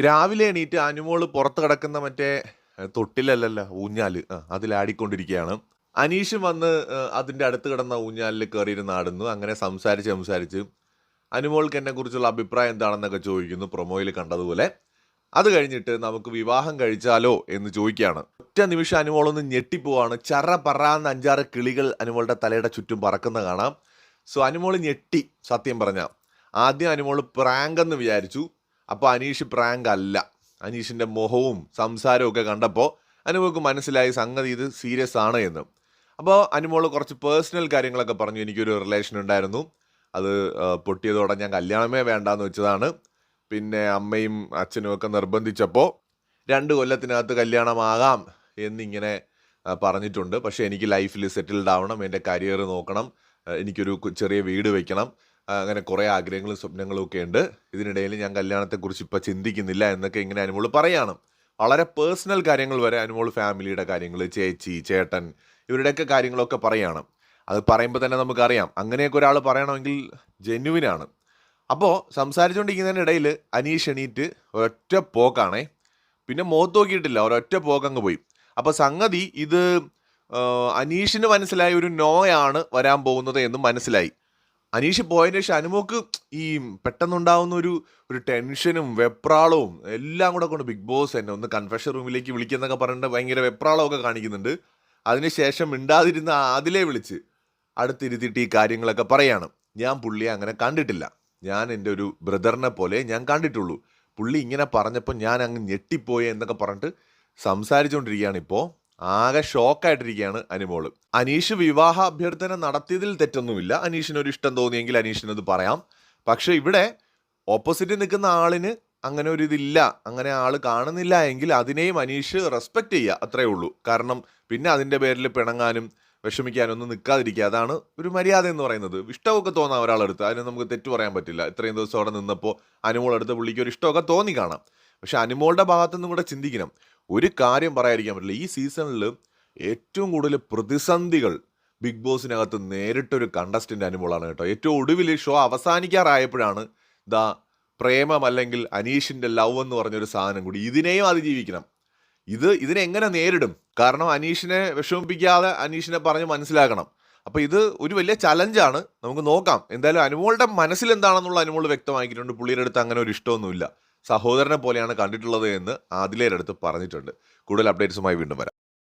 രാവിലെ എണീറ്റ് അനുമോൾ പുറത്ത് കിടക്കുന്ന മറ്റേ തൊട്ടിലല്ലല്ല ഊഞ്ഞാൽ. അതിലാടിക്കൊണ്ടിരിക്കുകയാണ് അനീഷും വന്ന് അതിന്റെ അടുത്ത് കിടന്ന ഊഞ്ഞാലിൽ കയറിയിരുന്ന് ആടുന്നു. അങ്ങനെ സംസാരിച്ച് സംസാരിച്ച് അനുമോൾക്ക് എന്നെ കുറിച്ചുള്ള അഭിപ്രായം എന്താണെന്നൊക്കെ ചോദിക്കുന്നു പ്രൊമോയിൽ കണ്ടതുപോലെ. അത് കഴിഞ്ഞിട്ട് നമുക്ക് വിവാഹം കഴിച്ചാലോ എന്ന് ചോദിക്കുകയാണ്. ഒറ്റ നിമിഷം അനുമോളൊന്ന് ഞെട്ടിപ്പോവാണ്. ചറ പറന്ന് അഞ്ചാറ് കിളികൾ അനുമോളുടെ തലയുടെ ചുറ്റും പറക്കുന്ന കാണാം. സോ അനുമോൾ ഞെട്ടി സത്യം പറഞ്ഞ. ആദ്യം അനുമോൾ പ്രാങ്കെന്ന് വിചാരിച്ചു. അപ്പോൾ അനീഷ് പ്രാങ്ക് അല്ല അനീഷിന്റെ മുഖവും സംസാരവും ഒക്കെ കണ്ടപ്പോൾ അനുമോൾക്ക് മനസ്സിലായി സംഗതി ഇത് സീരിയസ് ആണ് എന്ന്. അപ്പോൾ അനുമോൾ കുറച്ച് പേഴ്സണൽ കാര്യങ്ങളൊക്കെ പറഞ്ഞു. എനിക്കൊരു റിലേഷൻ ഉണ്ടായിരുന്നു. അത് പൊട്ടിയതോടെ ഞാൻ കല്യാണമേ വേണ്ടാന്ന് വെച്ചതാണ്. പിന്നെ അമ്മയും അച്ഛനും ഒക്കെ നിർബന്ധിച്ചപ്പോൾ രണ്ട് കൊല്ലത്തിനകത്ത് കല്യാണമാകാം എന്നിങ്ങനെ പറഞ്ഞിട്ടുണ്ട്. പക്ഷേ എനിക്ക് ലൈഫിൽ സെറ്റിൽഡ് ആവണം എന്റെ കരിയർ നോക്കണം എനിക്കൊരു ചെറിയ വീട് വെക്കണം. അങ്ങനെ കുറേ ആഗ്രഹങ്ങളും സ്വപ്നങ്ങളും ഒക്കെ ഉണ്ട്. ഇതിനിടയിൽ ഞാൻ കല്യാണത്തെക്കുറിച്ച് ഇപ്പോൾ ചിന്തിക്കുന്നില്ല എന്നൊക്കെ ഇങ്ങനെ അനുമോൾ പറയാണ്. വളരെ പേഴ്സണൽ കാര്യങ്ങൾ വരെ അനുമോൾ ഫാമിലിയുടെ കാര്യങ്ങൾ ചേച്ചി ചേട്ടൻ ഇവരുടെയൊക്കെ കാര്യങ്ങളൊക്കെ പറയാണ്. അത് പറയുമ്പോൾ തന്നെ നമുക്കറിയാം. അങ്ങനെയൊക്കെ ഒരാൾ പറയണമെങ്കിൽ ജെന്യുവിനാണ് അപ്പോൾ സംസാരിച്ചുകൊണ്ടിരിക്കുന്നതിനിടയിൽ അനീഷ് എണീറ്റ് ഒരൊറ്റ പോക്കാണേ. പിന്നെ മുഖത്ത് നോക്കിയിട്ടില്ല. ഒരൊറ്റ പോക്കങ്ങ് പോയി. അപ്പോൾ സംഗതി ഇത് അനീഷിന് മനസ്സിലായ ഒരു നോയാണ് വരാൻ പോകുന്നത് എന്നും മനസ്സിലായി. അനീഷ് പോയതിന് ശേഷം അനുമോക്ക് ഈ പെട്ടെന്നുണ്ടാവുന്ന ഒരു ഒരു ടെൻഷനും വെപ്രാളവും എല്ലാം കൂടെ കൊണ്ട് ബിഗ് ബോസ് എന്നെ ഒന്ന് കൺഫെഷൻ റൂമിലേക്ക് വിളിക്കുന്നൊക്കെ പറഞ്ഞിട്ട് ഭയങ്കര വെപ്രാളമൊക്കെ കാണിക്കുന്നുണ്ട്. അതിനുശേഷം മിണ്ടാതിരുന്ന അതിലെ വിളിച്ച് അടുത്തിരുത്തിയിട്ട് ഈ കാര്യങ്ങളൊക്കെ പറയാണ്. ഞാൻ പുള്ളിയെ അങ്ങനെ കണ്ടിട്ടില്ല. ഞാൻ എന്റെ ഒരു ബ്രദറിനെ പോലെ ഞാൻ കണ്ടിട്ടുള്ളൂ. പുള്ളി ഇങ്ങനെ പറഞ്ഞപ്പോൾ ഞാൻ അങ്ങ് ഞെട്ടിപ്പോയി എന്നൊക്കെ പറഞ്ഞിട്ട് സംസാരിച്ചുകൊണ്ടിരിക്കുകയാണ് ഇപ്പോൾ. ആകെ ഷോക്കായിട്ടിരിക്കുകയാണ് അനുമോൾ. അനീഷ് വിവാഹ അഭ്യർത്ഥന നടത്തിയതിൽ തെറ്റൊന്നുമില്ല. അനീഷിന് ഒരു ഇഷ്ടം തോന്നിയെങ്കിൽ അനീഷിന് അത് പറയാം. പക്ഷെ ഇവിടെ ഓപ്പോസിറ്റ് നിൽക്കുന്ന ആളിന് അങ്ങനെ ഒരു ഇതില്ല. അങ്ങനെ ആൾ കാണുന്നില്ല എങ്കിൽ അതിനെയും അനീഷ് റെസ്പെക്റ്റ് ചെയ്യുക. അത്രയേ ഉള്ളൂ. കാരണം പിന്നെ അതിന്റെ പേരിൽ പിണങ്ങാനും വിഷമിക്കാനും ഒന്നും നിൽക്കാതിരിക്കുക. അതാണ് ഒരു മര്യാദ എന്ന് പറയുന്നത്. ഇഷ്ടമൊക്കെ തോന്നാം ഒരാളെടുത്ത്. അതിന് നമുക്ക് തെറ്റു പറയാൻ പറ്റില്ല. ഇത്രയും ദിവസം അവിടെ നിന്നപ്പോൾ അനുമോളെടുത്ത് പുള്ളിക്ക് ഒരു ഇഷ്ടമൊക്കെ തോന്നി കാണാം. പക്ഷെ അനുമോളുടെ ഭാഗത്തുനിന്നും കൂടെ ചിന്തിക്കണം. ഒരു കാര്യം പറയാതിരിക്കാൻ പറ്റില്ല. ഈ സീസണിൽ ഏറ്റവും കൂടുതൽ പ്രതിസന്ധികൾ ബിഗ് ബോസിനകത്ത് നേരിട്ടൊരു കണ്ടസ്റ്റന്റ് അനുഭവമാണ് കേട്ടോ. ഏറ്റവും ഒടുവിൽ ഷോ അവസാനിക്കാറായപ്പോഴാണ് ദാ പ്രേമം അല്ലെങ്കിൽ അനീഷിന്റെ ലവ് എന്ന് പറഞ്ഞൊരു സാധനം കൂടി ഇതിനെയും അതിജീവിക്കണം. ഇത് ഇതിനെ എങ്ങനെ നേരിടും? കാരണം അനീഷിനെ വിഷമിപ്പിക്കാതെ അനീഷിനെ പറഞ്ഞ് മനസ്സിലാക്കണം. അപ്പോൾ ഇത് ഒരു വലിയ ചലഞ്ചാണ് നമുക്ക് നോക്കാം. എന്തായാലും അനുമോളുടെ മനസ്സിൽ എന്താണെന്നുള്ള അനുമോൾ വ്യക്തമാക്കിയിട്ടുണ്ട്. പുള്ളിയുടെ അടുത്ത് അങ്ങനെ ഒരു ഇഷ്ടമൊന്നുമില്ല. സഹോദരനെ പോലെയാണ് കണ്ടിട്ടുള്ളത് എന്ന് ആദിലേരടുത്ത് പറഞ്ഞിട്ടുണ്ട്. കൂടുതൽ അപ്ഡേറ്റ്സുമായി വീണ്ടും വരാം.